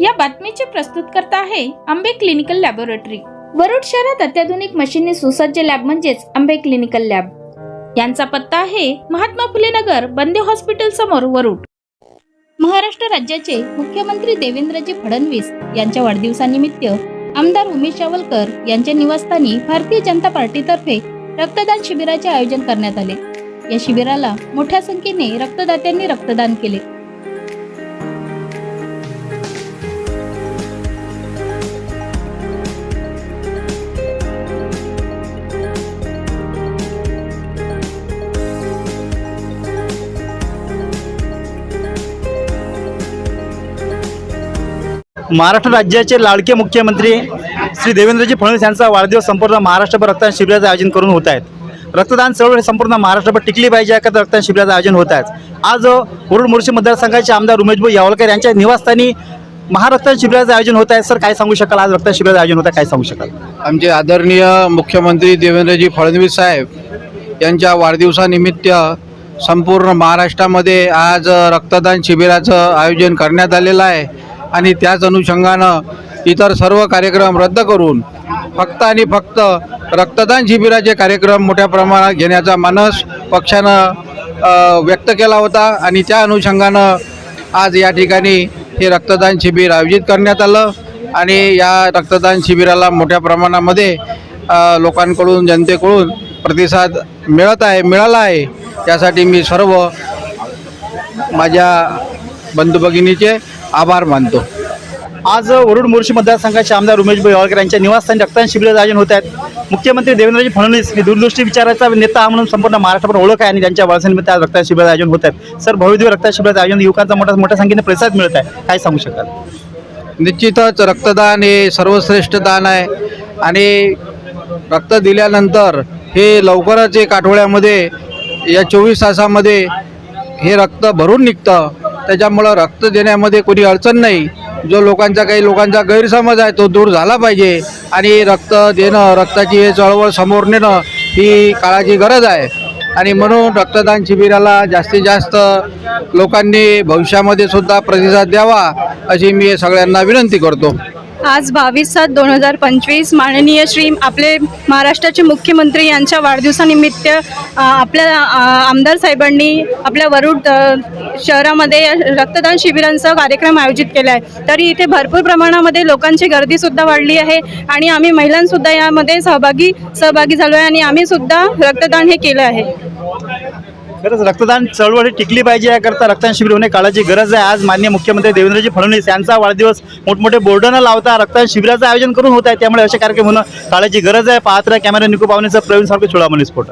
या बातमीचे प्रस्तुतकर्ता आहे आंबे क्लिनिकल लॅबोरेटरी. वरुड शहरात अत्याधुनिक मशीनने सुसज्ज लॅब म्हणजेच आंबे क्लिनिकल लॅब. यांचा पत्ता आहे महात्मा फुले नगर बंदे हॉस्पिटल समोर वरुड. महाराष्ट्र राज्याचे मुख्यमंत्री देवेंद्रजी फडणवीस यांच्या वाढदिवसानिमित्त आमदार उमेश यावलकर यांच्या निवासस्थानी भारतीय जनता पार्टीतर्फे रक्तदान शिबिराचे आयोजन करण्यात आले. या शिबिराला मोठ्या संख्येने रक्तदात्यांनी रक्तदान केले. महाराष्ट्र राज्याचे लाडके मुख्यमंत्री श्री देवेंद्रजी फडणवीस यांचा वाढदिवस संपूर्ण महाराष्ट्रभर रक्तदान शिबिराचं आयोजन करून होत आहेत. रक्तदान चळवळ संपूर्ण महाराष्ट्रभर टिकली पाहिजे याकरता रक्तदान शिबिराचं आयोजन होत आहे. आज उरुड मोर्शी मतदारसंघाचे आमदार उमेशभाऊ यावलकर यांच्या निवासस्थानी महारक्तदान शिबिराचं आयोजन होत आहे. सर काय सांगू शकाल? आज रक्तदान शिबिराचं आयोजन होत आहे. काय सांगू शकाल? आमचे आदरणीय मुख्यमंत्री देवेंद्रजी फडणवीस साहेब यांच्या वाढदिवसानिमित्त संपूर्ण महाराष्ट्रामध्ये आज रक्तदान शिबिराचं आयोजन करण्यात आलेलं आहे. आणि त्याच अनुषंगानं इतर सर्व कार्यक्रम रद्द करून फक्त आणि फक्त रक्तदान शिबिराचे कार्यक्रम मोठ्या प्रमाणात घेण्याचा मानस पक्षानं व्यक्त केला होता आणि त्या अनुषंगानं आज या ठिकाणी हे रक्तदान शिबिर आयोजित करण्यात आलं आणि या रक्तदान शिबिराला मोठ्या प्रमाणामध्ये लोकांकडून जनतेकडून प्रतिसाद मिळत आहे मिळाला आहे. त्यासाठी मी सर्व माझ्या बंधू भगिनीचे आभार मानतो. आज वरुड मोर्शी मतदारसंघाचे आमदार उमेशभाऊ यावलकर यांच्या निवासस्थानी रक्तदान शिबिराचं आयोजन होत आहेत मुख्यमंत्री देवेंद्रजी फडणवीस हे दूरदृष्टी विचाराचा नेता म्हणून संपूर्ण महाराष्ट्रभर ओळख आहे आणि त्यांच्या वारसानिमित्त आज रक्तदान शिबिराचं आयोजन होत आहेत सर भव्यदिव्य रक्तदान शिबिराचं आयोजन युवकांचा मोठा मोठ्या संख्येने प्रतिसाद मिळत आहे. काय सांगू शकाल? निश्चितच रक्तदान हे सर्वश्रेष्ठ दान आहे आणि रक्त दिल्यानंतर हे लवकरच एक आठवड्यामध्ये या चोवीस तासामध्ये हे रक्त भरून निघतं. त्याच्यामुळं रक्त देण्यामध्ये कोणी अडचण नाही. जो लोकांचा काही लोकांचा गैरसमज आहे तो दूर झाला पाहिजे. आणि रक्त देणं रक्ताची हे चळवळ समोर नेणं ही काळाची गरज आहे. आणि म्हणून रक्तदान शिबिराला जास्तीत जास्त लोकांनी भविष्यामध्ये सुद्धा प्रतिसाद द्यावा अशी मी सगळ्यांना विनंती करतो. आज बावीस सात दोन हजार पंचवीस. माननीय श्री आपले महाराष्ट्राचे मुख्यमंत्री यांच्या वाढदिवसानिमित्त आपल्या आमदार साहेबांनी आपल्या वरुड शहरामध्ये रक्तदान शिबिरांचा कार्यक्रम आयोजित केला आहे. तरी इथे भरपूर प्रमाणामध्ये लोकांची गर्दीसुद्धा वाढली आहे आणि आम्ही महिलांसुद्धा यामध्ये सहभागी सहभागी झालो आहे आणि आम्हीसुद्धा रक्तदान हे केलं आहे. खरंच रक्तदान चळवळ टिकली पाहिजे याकरता रक्तदान शिबिर होणे काळाची गरज आहे. आज मान्य मुख्यमंत्री देवेंद्रजी फडणवीस यांचा वाढदिवस मोठमोठे बोर्ड न लावता रक्तदान शिबिराचं आयोजन करून होत आहे. त्यामुळे असे कार्यक्रम होणं काळाची गरज आहे. पाहत कॅमेरा निकू पावणेचं प्रवीण सारखं छोडामणी स्फोट